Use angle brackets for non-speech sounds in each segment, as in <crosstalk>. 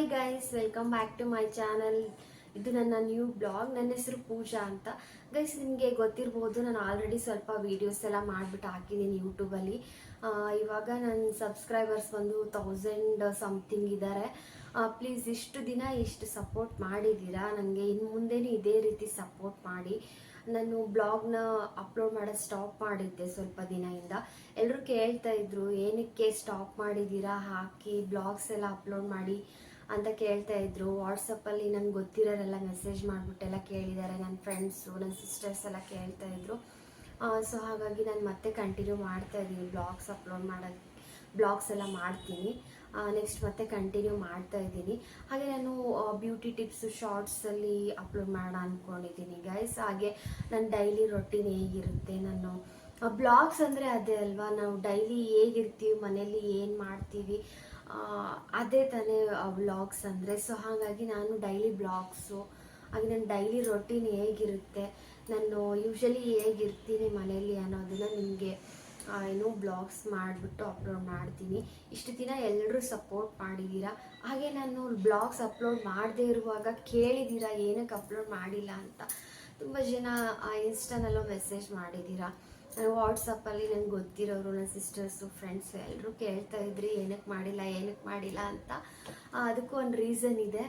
Hi guys welcome back to my channel ಇದು ನನ್ನ new blog ನನ್ನ ಹೆಸರು ಪೂಜಾ ಅಂತ. ಗೈಸ್ ನಿಮಗೆ ಗೊತ್ತಿರ್ಬೋದು, ನಾನು ಆಲ್ರೆಡಿ ಸ್ವಲ್ಪ ವೀಡಿಯೋಸ್ ಎಲ್ಲ ಮಾಡಿಬಿಟ್ಟು ಹಾಕಿದ್ದೀನಿ ಯೂಟ್ಯೂಬಲ್ಲಿ ಇವಾಗ ನನ್ನ ಸಬ್ಸ್ಕ್ರೈಬರ್ಸ್ ಬಂದು ತೌಸಂಡ್ ಸಮಥಿಂಗ್ ಇದ್ದಾರೆ ಪ್ಲೀಸ್ ಇಷ್ಟು ದಿನ ಇಷ್ಟು ಸಪೋರ್ಟ್ ಮಾಡಿದ್ದೀರಾ? ನನಗೆ ಇನ್ನು ಮುಂದೆನೂ ಇದೇ ರೀತಿ ಸಪೋರ್ಟ್ ಮಾಡಿ. ನಾನು ಬ್ಲಾಗ್ನ ಅಪ್ಲೋಡ್ ಮಾಡೋದು ಸ್ಟಾಪ್ ಮಾಡಿದ್ದೆ ಸ್ವಲ್ಪ ದಿನದಿಂದ. ಎಲ್ಲರೂ ಕೇಳ್ತಾ ಇದ್ರು, ಏನಕ್ಕೆ ಸ್ಟಾಪ್ ಮಾಡಿದ್ದೀರಾ? ಹಾಕಿ ಬ್ಲಾಗ್ಸ್ ಎಲ್ಲ ಅಪ್ಲೋಡ್ ಮಾಡಿ. ಅಂತ ಕೇಳ್ತಾ ಇದ್ರು. ವಾಟ್ಸಪ್ಪಲ್ಲಿ ನನಗೆ ಗೊತ್ತಿರೋರೆಲ್ಲ ಮೆಸೇಜ್ ಮಾಡಿಬಿಟ್ಟೆಲ್ಲ ಕೇಳಿದ್ದಾರೆ ನನ್ನ ಫ್ರೆಂಡ್ಸು ನನ್ನ ಸಿಸ್ಟರ್ಸ್ ಎಲ್ಲ ಕೇಳ್ತಾ ಇದ್ರು. ಸೊ ಹಾಗಾಗಿ ನಾನು ಮತ್ತೆ ಕಂಟಿನ್ಯೂ ಮಾಡ್ತಾ ಇದ್ದೀನಿ ಬ್ಲಾಗ್ಸ್ ಅಪ್ಲೋಡ್ ಮಾಡೋಕ್ಕೆ ಬ್ಲಾಗ್ಸ್ ಎಲ್ಲ ಮಾಡ್ತೀನಿ. ನೆಕ್ಸ್ಟ್ ಮತ್ತೆ ಕಂಟಿನ್ಯೂ ಮಾಡ್ತಾ ಇದ್ದೀನಿ ಹಾಗೆ ನಾನು ಬ್ಯೂಟಿ ಟಿಪ್ಸ್ ಶಾರ್ಟ್ಸಲ್ಲಿ ಅಪ್ಲೋಡ್ ಮಾಡೋಣ ಅಂದ್ಕೊಂಡಿದ್ದೀನಿ ಗೈಸ್ ಹಾಗೆ ನನ್ನ ಡೈಲಿ ರೊಟೀನ್ ಹೇಗಿರುತ್ತೆ ನಾನು ಬ್ಲಾಗ್ಸ್ ಅಂದರೆ ಅದೇ ಅಲ್ವಾ? ನಾವು ಡೈಲಿ ಹೇಗಿರ್ತೀವಿ? ಮನೇಲಿ ಏನು ಮಾಡ್ತೀವಿ? ಅದೇ ತಾನೇ ವ್ಲಾಗ್ಸ್ ಅಂದರೆ. ಸೊ ಹಾಗಾಗಿ ನಾನು ಡೈಲಿ ಬ್ಲಾಗ್ಸು ಹಾಗೆ ನನ್ನ ಡೈಲಿ ರೊಟೀನ್ ಹೇಗಿರುತ್ತೆ, ನಾನು ಯೂಶಲಿ ಹೇಗಿರ್ತೀನಿ ಮನೆಯಲ್ಲಿ ಅನ್ನೋದನ್ನು ನಿಮಗೆ ಏನು ಬ್ಲಾಗ್ಸ್ ಮಾಡಿಬಿಟ್ಟು ಅಪ್ಲೋಡ್ ಮಾಡ್ತೀನಿ. ಇಷ್ಟು ದಿನ ಎಲ್ಲರೂ ಸಪೋರ್ಟ್ ಮಾಡಿದ್ದೀರಾ ಹಾಗೆ ನಾನು ಬ್ಲಾಗ್ಸ್ ಅಪ್ಲೋಡ್ ಮಾಡದೇ ಇರುವಾಗ ಕೇಳಿದ್ದೀರಾ ಏನಕ್ಕೆ ಅಪ್ಲೋಡ್ ಮಾಡಿಲ್ಲ ಅಂತ? ತುಂಬ ಜನ ಇನ್ಸ್ಟಾನಲ್ಲೂ ಮೆಸೇಜ್ ಮಾಡಿದ್ದೀರಾ ವಾಟ್ಸಪ್ಪಲ್ಲಿ ನಂಗೆ ಗೊತ್ತಿರೋರು, ನನ್ನ ಸಿಸ್ಟರ್ಸು, ಫ್ರೆಂಡ್ಸು ಎಲ್ಲರೂ ಕೇಳ್ತಾ ಇದ್ರಿ, ಏನಕ್ಕೆ ಮಾಡಿಲ್ಲ ಏನಕ್ಕೆ ಮಾಡಿಲ್ಲ ಅಂತ. ಅದಕ್ಕೂ ಒಂದು ರೀಸನ್ ಇದೆ.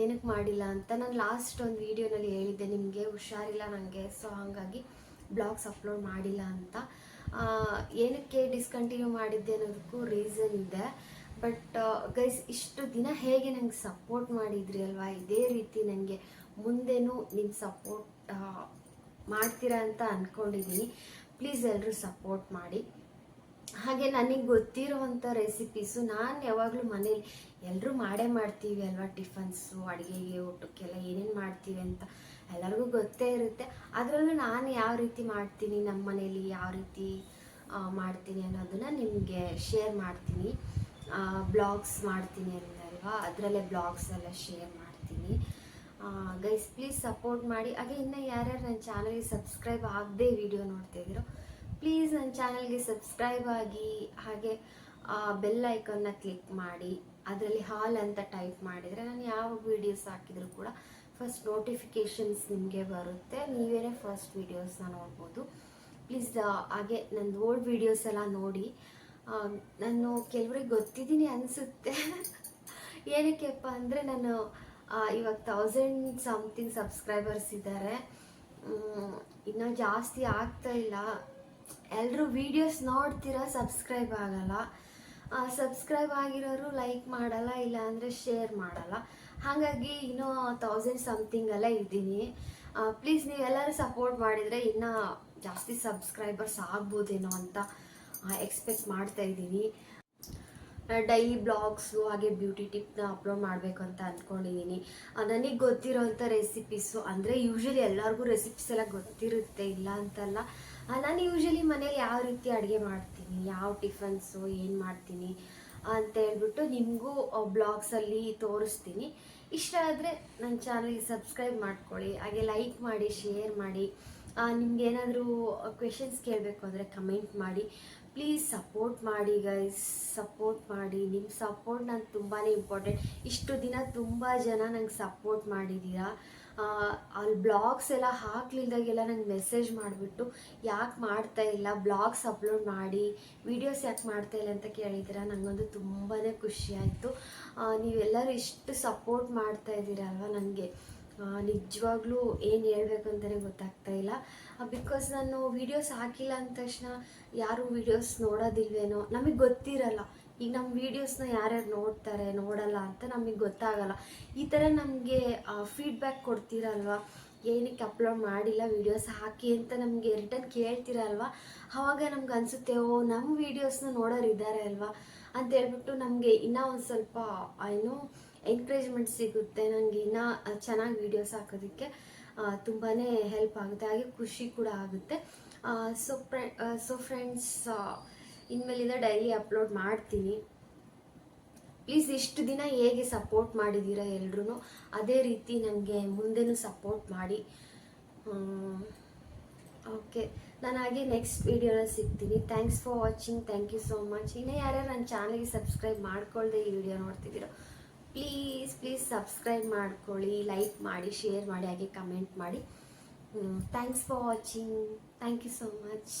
ಏನಕ್ಕೆ ಮಾಡಿಲ್ಲ ಅಂತ. ನಾನು ಲಾಸ್ಟ್ ಒಂದು ವೀಡಿಯೋನಲ್ಲಿ ಹೇಳಿದ್ದೆ, ನಿಮಗೆ ಹುಷಾರಿಲ್ಲ ನನಗೆ, ಸೊ ಹಾಗಾಗಿ ಬ್ಲಾಗ್ಸ್ ಅಪ್ಲೋಡ್ ಮಾಡಿಲ್ಲ ಅಂತ. ಏನಕ್ಕೆ ಡಿಸ್ಕಂಟಿನ್ಯೂ ಮಾಡಿದ್ದೆ ಅನ್ನೋದಕ್ಕೂ ರೀಸನ್ ಇದೆ. ಬಟ್ ಗೈಸ್, ಇಷ್ಟು ದಿನ ಹೇಗೆ ನಂಗೆ ಸಪೋರ್ಟ್ ಮಾಡಿದ್ರಿ ಅಲ್ವಾ? ಇದೇ ರೀತಿ ನನಗೆ ಮುಂದೆನೂ ನಿಮ್ಮ ಸಪೋರ್ಟ್ ಮಾಡ್ತೀರಾ ಅಂತ ಅಂದ್ಕೊಂಡಿದ್ದೀನಿ ಪ್ಲೀಸ್ ಎಲ್ಲರೂ ಸಪೋರ್ಟ್ ಮಾಡಿ. ಹಾಗೆ ನನಗೆ ಗೊತ್ತಿರುವಂಥ ರೆಸಿಪೀಸು ನಾನು ಯಾವಾಗಲೂ ಮನೇಲಿ ಎಲ್ಲರೂ ಮಾಡೇ ಮಾಡ್ತೀವಿ ಅಲ್ವಾ ಟಿಫನ್ಸು ಅಡುಗೆಗೆ, ಊಟಕ್ಕೆಲ್ಲ ಏನೇನು ಮಾಡ್ತೀವಿ ಅಂತ ಎಲ್ಲರಿಗೂ ಗೊತ್ತೇ ಇರುತ್ತೆ. ಅದರಲ್ಲೂ ನಾನು ಯಾವ ರೀತಿ ಮಾಡ್ತೀನಿ ನಮ್ಮ ಮನೇಲಿ ಯಾವ ರೀತಿ ಮಾಡ್ತೀನಿ ಅನ್ನೋದನ್ನು ನಿಮಗೆ ಶೇರ್ ಮಾಡ್ತೀನಿ. ಬ್ಲಾಗ್ಸ್ ಮಾಡ್ತೀನಿ ಅಂದಲ್ವಾ ಅದರಲ್ಲೇ ಬ್ಲಾಗ್ಸ್ ಎಲ್ಲ ಶೇರ್ ಮಾಡ್ತೀನಿ. ಗೈಸ್ ಪ್ಲೀಸ್ ಸಪೋರ್ಟ್ ಮಾಡಿ. ಹಾಗೆ ಇನ್ನು ಯಾರ್ಯಾರು ನನ್ನ ಚಾನಲ್ಗೆ ಸಬ್ಸ್ಕ್ರೈಬ್ ಆಗದೆ ವಿಡಿಯೋ ನೋಡ್ತಿದ್ದೀರೋ ಪ್ಲೀಸ್ ನನ್ನ ಚಾನಲ್ಗೆ ಸಬ್ಸ್ಕ್ರೈಬ್ ಆಗಿ. ಹಾಗೆ ಬೆಲ್ ಐಕನ್ನ ಕ್ಲಿಕ್ ಮಾಡಿ. ಅದರಲ್ಲಿ ಹಾಲ್ ಅಂತ ಟೈಪ್ ಮಾಡಿದರೆ ನಾನು ಯಾವ ವೀಡಿಯೋಸ್ ಹಾಕಿದರೂ ಕೂಡ ಫಸ್ಟ್ ನೋಟಿಫಿಕೇಷನ್ಸ್ ನಿಮಗೆ ಬರುತ್ತೆ. ನೀವೇ ಫಸ್ಟ್ ವೀಡಿಯೋಸ್ನ ನೋಡ್ಬೋದು. ಪ್ಲೀಸ್ ಹಾಗೆ ನಂದು ಓಲ್ಡ್ ವೀಡಿಯೋಸ್ ಎಲ್ಲ ನೋಡಿ. ನಾನು ಕೆಲವ್ರಿಗೆ ಗೊತ್ತಿದ್ದೀನಿ ಅನಿಸುತ್ತೆ. <laughs> ಏನಕ್ಕೆಪ್ಪ ಅಂದರೆ ನಾನು ಇವಾಗ ತೌಸಂಡ್ ಸಮಥಿಂಗ್ ಸಬ್ಸ್ಕ್ರೈಬರ್ಸ್ ಇದ್ದಾರೆ ಇನ್ನೂ ಜಾಸ್ತಿ ಆಗ್ತಾ ಇಲ್ಲ. ಎಲ್ಲರೂ ವೀಡಿಯೋಸ್ ನೋಡ್ತೀರಾ ಸಬ್ಸ್ಕ್ರೈಬ್ ಆಗಲ್ಲ. ಸಬ್ಸ್ಕ್ರೈಬ್ ಆಗಿರೋರು ಲೈಕ್ ಮಾಡಲ್ಲ ಇಲ್ಲ ಅಂದರೆ ಶೇರ್ ಮಾಡಲ್ಲ. ಹಾಗಾಗಿ ಇನ್ನೂ ಥೌಸಂಡ್ ಸಮಥಿಂಗಲ್ಲೇ ಇದ್ದೀನಿ. ಪ್ಲೀಸ್ ನೀವೆಲ್ಲರೂ ಸಪೋರ್ಟ್ ಮಾಡಿದರೆ ಇನ್ನೂ ಜಾಸ್ತಿ ಸಬ್ಸ್ಕ್ರೈಬರ್ಸ್ ಆಗ್ಬೋದೇನೋ ಅಂತ ಎಕ್ಸ್ಪೆಕ್ಟ್ ಮಾಡ್ತಾ ಇದ್ದೀನಿ. ಡೈಲಿ ಬ್ಲಾಗ್ಸು ಹಾಗೆ ಬ್ಯೂಟಿ ಟಿಪ್ನ ಅಪ್ಲೋಡ್ ಮಾಡಬೇಕು ಅಂತ ಅಂದ್ಕೊಂಡಿದ್ದೀನಿ ನನಗೆ ಗೊತ್ತಿರೋವಂಥ ರೆಸಿಪೀಸು ಅಂದರೆ ಯೂಶ್ವಲಿ ಎಲ್ಲರಿಗೂ ರೆಸಿಪೀಸ್ ಎಲ್ಲ ಗೊತ್ತಿರುತ್ತೆ, ಇಲ್ಲ ಅಂತಲ್ಲ. ನಾನು ಯೂಶ್ವಲಿ ಮನೇಲಿ ಯಾವ ರೀತಿ ಅಡುಗೆ ಮಾಡ್ತೀನಿ, ಯಾವ ಟಿಫನ್ಸು ಏನು ಮಾಡ್ತೀನಿ ಅಂತ ಹೇಳ್ಬಿಟ್ಟು ನಿಮಗೂ ಬ್ಲಾಗ್ಸಲ್ಲಿ ತೋರಿಸ್ತೀನಿ. ಇಷ್ಟ ಆದರೆ ನನ್ನ ಚಾನಲ್ಗೆ ಸಬ್ಸ್ಕ್ರೈಬ್ ಮಾಡ್ಕೊಳ್ಳಿ, ಹಾಗೆ ಲೈಕ್ ಮಾಡಿ ಶೇರ್ ಮಾಡಿ. ನಿಮ್ಗೆ ಏನಾದರೂ ಕ್ವೆಶನ್ಸ್ ಕೇಳಬೇಕು ಅಂದರೆ ಕಮೆಂಟ್ ಮಾಡಿ. ಪ್ಲೀಸ್ ಸಪೋರ್ಟ್ ಮಾಡಿ ಗೈಸ್ ಸಪೋರ್ಟ್ ಮಾಡಿ. ನಿಮ್ಮ ಸಪೋರ್ಟ್ ನಂಗೆ ತುಂಬಾ ಇಂಪಾರ್ಟೆಂಟ್ ಇಷ್ಟು ದಿನ ತುಂಬ ಜನ ನಂಗೆ ಸಪೋರ್ಟ್ ಮಾಡಿದ್ದೀರಾ ಅಲ್ಲಿ ಬ್ಲಾಗ್ಸ್ ಎಲ್ಲ ಹಾಕ್ಲಿಲ್ದಾಗೆಲ್ಲ ನಂಗೆ ಮೆಸೇಜ್ ಮಾಡಿಬಿಟ್ಟು, ಯಾಕೆ ಮಾಡ್ತಾ ಇಲ್ಲ? ಬ್ಲಾಗ್ಸ್ ಅಪ್ಲೋಡ್ ಮಾಡಿ. ವೀಡಿಯೋಸ್ ಯಾಕೆ ಮಾಡ್ತಾ ಇಲ್ಲ? ಅಂತ ಕೇಳಿದ್ದೀರಾ ನನಗೊಂದು ತುಂಬಾ ಖುಷಿ ಆಯಿತು. ನೀವೆಲ್ಲರೂ ಇಷ್ಟು ಸಪೋರ್ಟ್ ಮಾಡ್ತಾ ಇದ್ದೀರಲ್ವ ನನಗೆ ನಿಜವಾಗ್ಲೂ ಏನು ಹೇಳ್ಬೇಕು ಅಂತಲೇ ಗೊತ್ತಾಗ್ತಾ ಇಲ್ಲ. ಬಿಕಾಸ್ ನಾನು ವೀಡಿಯೋಸ್ ಹಾಕಿಲ್ಲ ಅಂದ ತಕ್ಷಣ ಯಾರೂ ವೀಡಿಯೋಸ್ ನೋಡೋದಿಲ್ವೇನೋ ನಮಗೆ ಗೊತ್ತಿರಲ್ಲ. ಈಗ ನಮ್ಮ ವೀಡಿಯೋಸ್ನ ಯಾರ್ಯಾರು ನೋಡ್ತಾರೆ, ನೋಡಲ್ಲ ಅಂತ ನಮಗೆ ಗೊತ್ತಾಗಲ್ಲ. ಈ ಥರ ನಮಗೆ ಫೀಡ್ಬ್ಯಾಕ್ ಕೊಡ್ತೀರಲ್ವ? ಏನಕ್ಕೆ ಅಪ್ಲೋಡ್ ಮಾಡಿಲ್ಲ ವೀಡಿಯೋಸ್ ಹಾಕಿ ಅಂತ ನಮಗೆ ರಿಟರ್ನ್ ಕೇಳ್ತೀರಲ್ವ? ಆವಾಗ ನಮ್ಗೆ ಅನಿಸುತ್ತೆ, ಓ ನಮ್ಮ ವೀಡಿಯೋಸ್ನ ನೋಡೋರು ಇದ್ದಾರೆ ಅಲ್ವಾ? ಅಂತ ಹೇಳ್ಬಿಟ್ಟು ನಮಗೆ ಇನ್ನೂ ಒಂದು ಸ್ವಲ್ಪ ಏನು ಎನ್ಕರೇಜ್ಮೆಂಟ್ ಸಿಗುತ್ತೆ ನನಗೆ ಇನ್ನೂ ಚೆನ್ನಾಗಿ ವೀಡಿಯೋಸ್ ಹಾಕೋದಕ್ಕೆ ತುಂಬಾ ಹೆಲ್ಪ್ ಆಗುತ್ತೆ. ಹಾಗೆ ಖುಷಿ ಕೂಡ ಆಗುತ್ತೆ. ಸೊ ಫ್ರೆ ಸೊ ಫ್ರೆಂಡ್ಸ್ ಇನ್ಮೇಲಿಂದ ಡೈಲಿ ಅಪ್ಲೋಡ್ ಮಾಡ್ತೀನಿ. ಪ್ಲೀಸ್ ಇಷ್ಟು ದಿನ ಹೇಗೆ ಸಪೋರ್ಟ್ ಮಾಡಿದ್ದೀರಾ ಎಲ್ರೂ ಅದೇ ರೀತಿ ನನಗೆ ಮುಂದೆನೂ ಸಪೋರ್ಟ್ ಮಾಡಿ. ಓಕೆ ನಾನು ಹಾಗೆ ನೆಕ್ಸ್ಟ್ ವೀಡಿಯೋನ ಸಿಗ್ತೀನಿ. Thanks for watching thank you so much ಇನ್ನೂ ಯಾರ್ಯಾರು ನನ್ನ ಚಾನಲ್ಗೆ ಸಬ್ಸ್ಕ್ರೈಬ್ ಮಾಡ್ಕೊಳ್ಳದೆ ಈ ವಿಡಿಯೋ ನೋಡ್ತಿದ್ದೀರೋ ಪ್ಲೀಸ್ ಪ್ಲೀಸ್ ಸಬ್ಸ್ಕ್ರೈಬ್ ಮಾಡ್ಕೊಳ್ಳಿ ಲೈಕ್ ಮಾಡಿ ಶೇರ್ ಮಾಡಿ, ಹಾಗೆ ಕಮೆಂಟ್ ಮಾಡಿ. Thanks for watching thank you so much